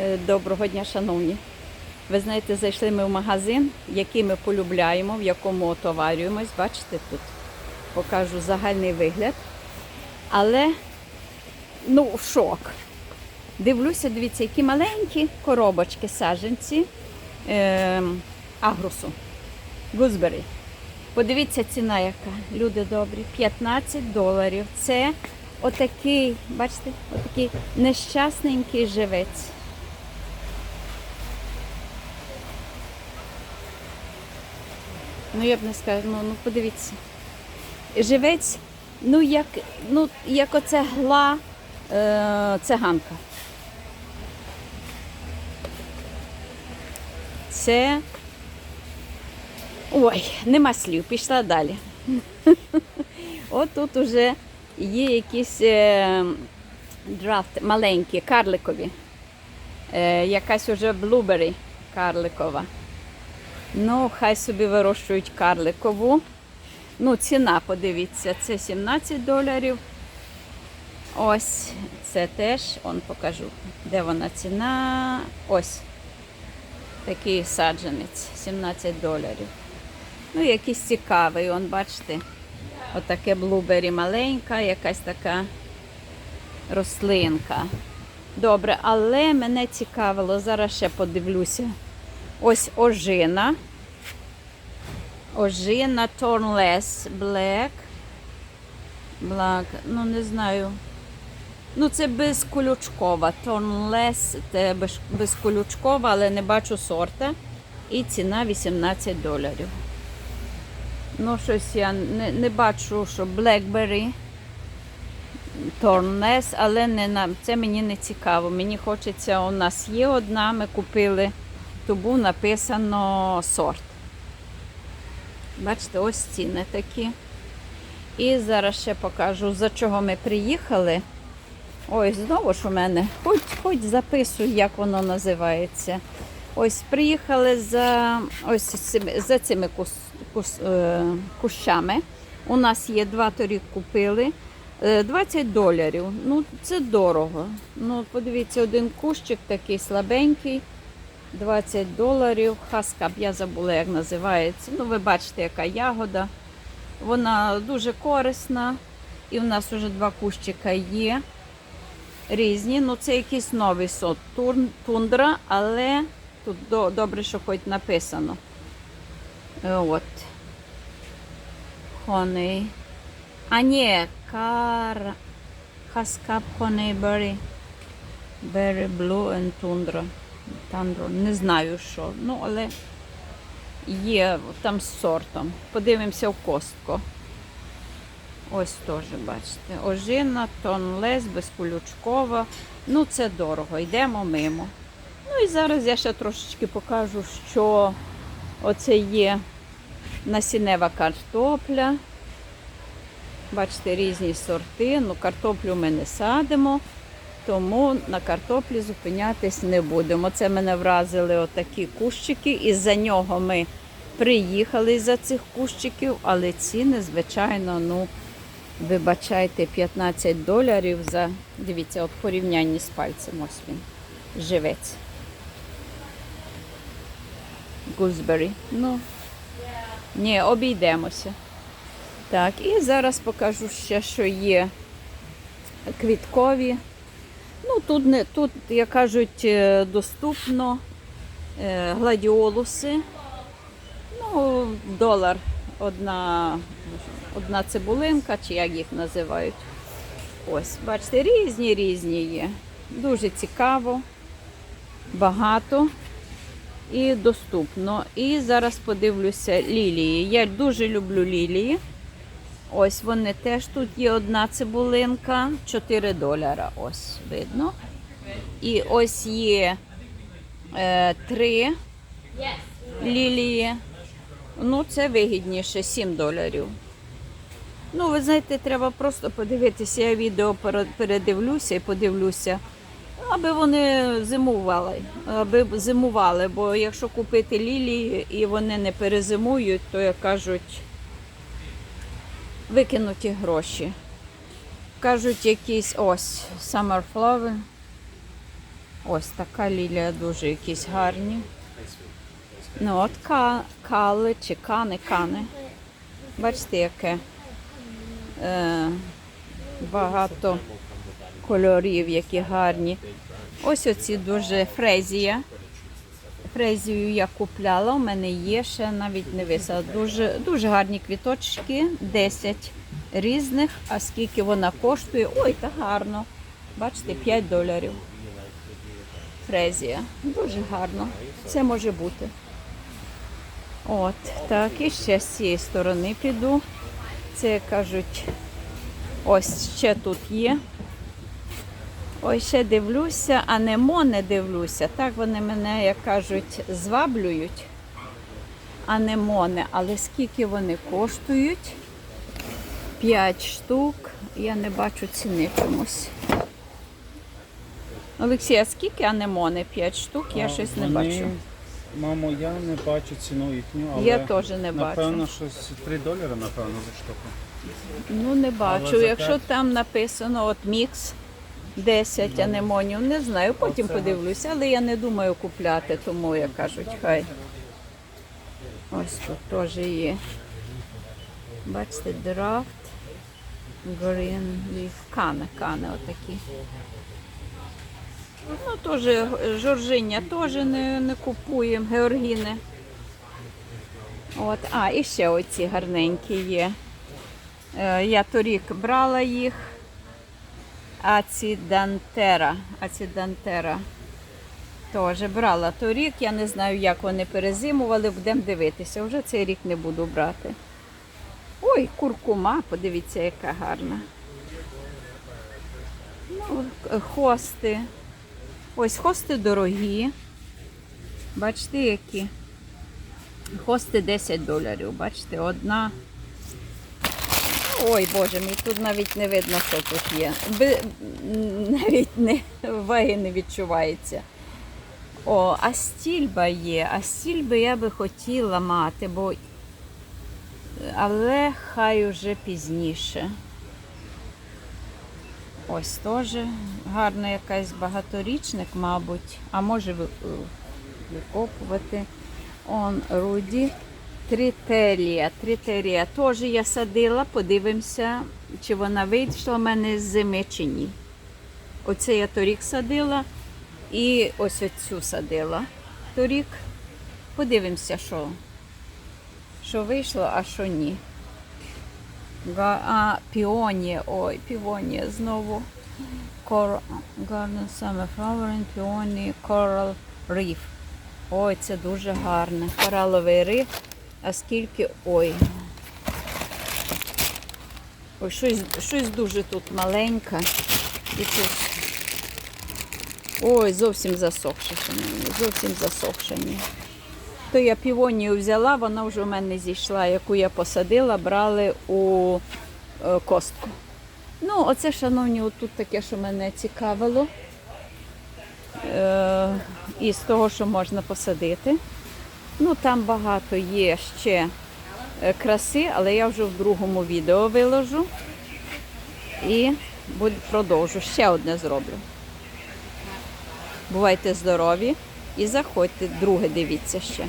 Е, Доброго дня, шановні. Ви знаєте, зайшли ми в магазин, який ми полюбляємо, в якому отоварюємось. Бачите, тут покажу загальний вигляд. Але ну, шок. Дивлюся, дивіться, які маленькі коробочки саджанці е, агрусу. Гузбері. Подивіться ціна яка. Люди добрі. 15 доларів. Це отакий, бачите, отакий нещасненький живець. Ну, я б не сказала, ну, ну подивіться. Живець, ну як, ну, як оце гла е, циганка. Це. Ой, нема слів, пішла далі. От тут уже є якісь е, драфт маленькі, карликові. Е, якась уже блубері карликова. Ну, хай собі вирощують карликову. Ну, ціна, подивіться, це 17 доларів. Ось, це теж, он покажу, де вона ціна. Ось. Такий саджанець, 17 доларів. Ну, якийсь цікавий, он, бачите, отаке блубері маленька, якась така рослинка. Добре, але мене цікавило, зараз ще подивлюся. Ось ожина. Ожина Thornless Black. Black, ну не знаю. Ну, це безколючкова. Thornless це безколючкова, але не бачу сорта. І ціна 18 доларів. Ну, щось я не, не бачу, що Blackberry. Thornless, але не на це мені не цікаво. Мені хочеться, у нас є одна, ми купили, був написано сорт. Бачите, ось ціни такі. І зараз ще покажу, за чого ми приїхали. Ой, знову ж у мене, хоч, хоч записуй, як воно називається. Ось приїхали за, ось цими- за цими кус, кус, е, кущами. У нас є два торік купили. Е, 20 доларів. Ну, це дорого. Ну, подивіться, один кущик такий слабенький. 20 доларів. Хаскап, я забула, як називається. Ну, ви бачите, яка ягода. Вона дуже корисна. І в нас вже два кущика є. Різні. Ну, це якийсь новий сорт тундра, але тут добре, що хоч написано. Е, От. Honey. А ні, кар... Хаскап Honey Berry. Berry Blue and Tundra. Тандро. Не знаю що. Ну, але є там з сортом. Подивимося в костку. Ось теж, бачите. Ожина, тонлес, безколючкова. Ну, це дорого. Йдемо мимо. Ну і зараз я ще трошечки покажу, що оце є насінева картопля. Бачите, різні сорти. Ну, картоплю ми не садимо, тому на картоплі зупинятись не будемо. Це мене вразили отакі кущики, і за нього ми приїхали за цих кущиків, але ціни, звичайно, ну, вибачайте, 15 доларів за, дивіться, от порівнянні з пальцем, ось він, живець. Гузбері. Ну, ні, обійдемося. Так, і зараз покажу ще, що є квіткові. Ну, тут, не, тут як кажуть, е, доступно е, гладіолуси. Ну, долар одна, одна цибулинка, чи як їх називають. Ось, бачите, різні різні є. Дуже цікаво, багато і доступно. І зараз подивлюся лілії. Я дуже люблю лілії. Ось вони теж тут є одна цибулинка, 4 доляра. Ось видно. І ось є е, три лілії. Ну, це вигідніше, 7 доларів. Ну, ви знаєте, треба просто подивитися. Я відео передивлюся і подивлюся, аби вони зимували, аби зимували. Бо якщо купити лілії і вони не перезимують, то як кажуть, викинуті гроші. Кажуть, якісь ось summer flower. Ось така лілія дуже якісь гарні. Ну, от ка, кали чи кани, кани. Бачите, яке е, багато кольорів, які гарні. Ось оці дуже фрезія. Фрезію я купляла, у мене є ще навіть не висила. Дуже, дуже гарні квіточки, 10 різних. А скільки вона коштує? Ой, та гарно. Бачите, 5 доларів. Фрезія. Дуже гарно. Це може бути. От, так, і ще з цієї сторони піду. Це кажуть, ось ще тут є. Ой, ще дивлюся, а немо не дивлюся. Так вони мене, як кажуть, зваблюють. Анемони. Але скільки вони коштують? 5 штук. Я не бачу ціни чомусь. Олексій, а скільки анемони? 5 штук? Я А, щось не вони- бачу. Мамо, я не бачу ціну їхню, але Я теж не бачу. напевно, щось 3 долари, напевно, за штуку. Ну, не бачу. Якщо п'ять? там написано от мікс 10 анемонів, не знаю, потім подивлюся, але я не думаю купляти, тому як кажуть, хай. Ось тут теж є. Бачите, драфт, green leaf, кани, кани отакі. Ну, теж жоржиння теж не, не купуємо, георгіни. От, а, і ще оці гарненькі є. Е, Я торік брала їх. Ацидантера. Ацидантера. Теж брала торік. Я не знаю, як вони перезимували, будемо дивитися. Вже цей рік не буду брати. Ой, куркума, подивіться, яка гарна. Ну, хости. Ось хости дорогі. Бачите, які. Хости 10 доларів. Бачите, одна. Ой, Боже мій, тут навіть не видно, що тут є. Би, навіть не, ваги не відчувається. О, а стільба є. А стільби я би хотіла мати, бо. Але хай уже пізніше. Ось теж гарна якась багаторічник, мабуть, а може викопувати. Он Руді. Трителія. Трителія теж я садила, подивимося, чи вона вийшла в мене з зими чи ні. Оце я торік садила і ось оцю садила торік. Подивимося, що, що вийшло, а що ні. А, піонія, ой, піонія знову. Cor- Garden Summer Flowering, Peony Coral Reef. Ой, це дуже гарне. Кораловий риф. А скільки. Ой. Ой, щось, щось дуже тут маленьке. І тут. Ой, зовсім засохше. шановні, Зовсім засохше. То я півонію взяла, вона вже у мене зійшла, яку я посадила, брали у е, костку. Ну, оце, шановні, отут таке, що мене цікавило. Е, із того, що можна посадити. Ну, там багато є ще е, краси, але я вже в другому відео виложу і продовжу. Ще одне зроблю. Бувайте здорові і заходьте, друге дивіться ще.